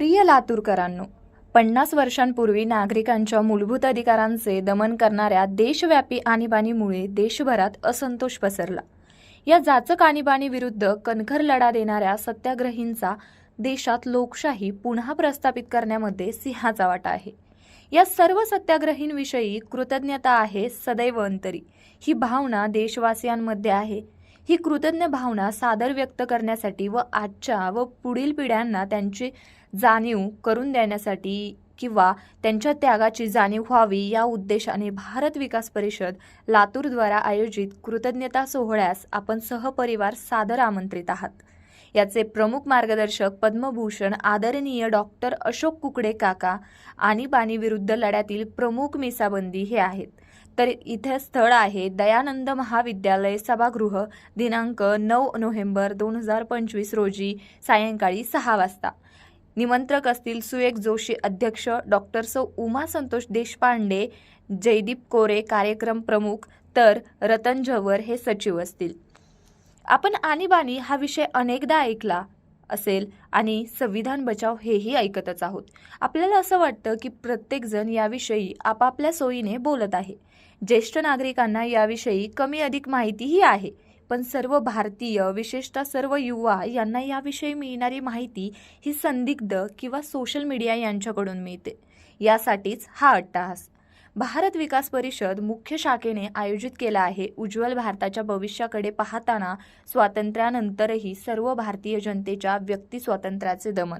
प्रिय लातूरकरांनो पन्नास वर्षांपूर्वी नागरिकांच्या मूलभूत अधिकारांचे दमन करणाऱ्या देशव्यापी आणीबाणीमुळे देशभरात असंतोष पसरला. या जाचक आणीबाणीविरुद्ध कणखर लढा देणाऱ्या सत्याग्रहींचा देशात लोकशाही पुन्हा प्रस्थापित करण्यामध्ये सिंहाचा वाटा आहे. या सर्व सत्याग्रहींविषयी कृतज्ञता आहे सदैव अंतरी. ही भावना देशवासियांमध्ये आहे. ही कृतज्ञ भावना सादर व्यक्त करण्यासाठी व आजच्या व पुढील पिढ्यांना त्यांची जाणीव करून देण्यासाठी किंवा त्यांच्या त्यागाची जाणीव व्हावी या उद्देशाने भारत विकास परिषद लातूरद्वारा आयोजित कृतज्ञता सोहळ्यास आपण सहपरिवार सादर आमंत्रित आहात. याचे प्रमुख मार्गदर्शक पद्मभूषण आदरणीय डॉक्टर अशोक कुकडे काका आणीबाणी विरुद्ध लढ्यातील प्रमुख मिसाबंदी हे आहेत. तर इथे स्थळ आहे दयानंद महाविद्यालय सभागृह दिनांक नऊ नोव्हेंबर दोन हजार पंचवीस रोजी सायंकाळी सहा वाजता. निमंत्रक असतील सुएक जोशी अध्यक्ष डॉक्टर सौ उमा संतोष देशपांडे जयदीप कोरे कार्यक्रम प्रमुख तर रतन झवर हे सचिव असतील. आपण आणीबाणी हा विषय अनेकदा ऐकला असेल आणि संविधान बचाव हेही ऐकतच आहोत. आपल्याला असं वाटतं की प्रत्येकजण याविषयी आपापल्या सोयीने बोलत आहे. ज्येष्ठ नागरिकांना याविषयी कमी अधिक माहितीही आहे. पण सर्व भारतीय विशेषतः सर्व युवा यांना याविषयी मिळणारी माहिती ही संदिग्ध किंवा सोशल मीडिया यांच्याकडून मिळते. यासाठीच हा अट्टाहास. भारत विकास परिषद मुख्य शाखेने आयोजित केला आहे. उज्ज्वल भारताच्या भविष्याकडे पाहताना स्वातंत्र्यानंतरही सर्व भारतीय जनतेच्या व्यक्ती स्वातंत्र्याचे दमन.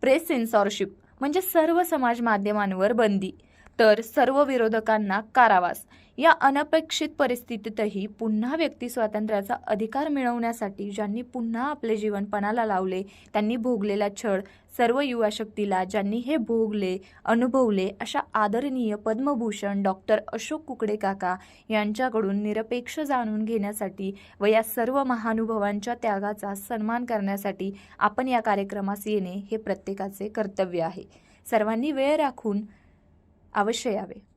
प्रेस सेन्सॉरशिप म्हणजे सर्व समाज माध्यमांवर बंदी. तर सर्व विरोधकांना कारावास. या अनपेक्षित परिस्थितीतही पुन्हा व्यक्ती स्वातंत्र्याचा अधिकार मिळवण्यासाठी ज्यांनी पुन्हा आपले जीवन पणाला लावले त्यांनी भोगलेला छळ सर्व युवा शक्तीला ज्यांनी हे भोगले अनुभवले अशा आदरणीय पद्मभूषण डॉक्टर अशोक कुकडे काका यांच्याकडून निरपेक्ष जाणून घेण्यासाठी व या सर्व महानुभावांच्या त्यागाचा सन्मान करण्यासाठी आपण या कार्यक्रमास येणे हे प्रत्येकाचे कर्तव्य आहे. सर्वांनी वेळ राखून अवश्य यावे.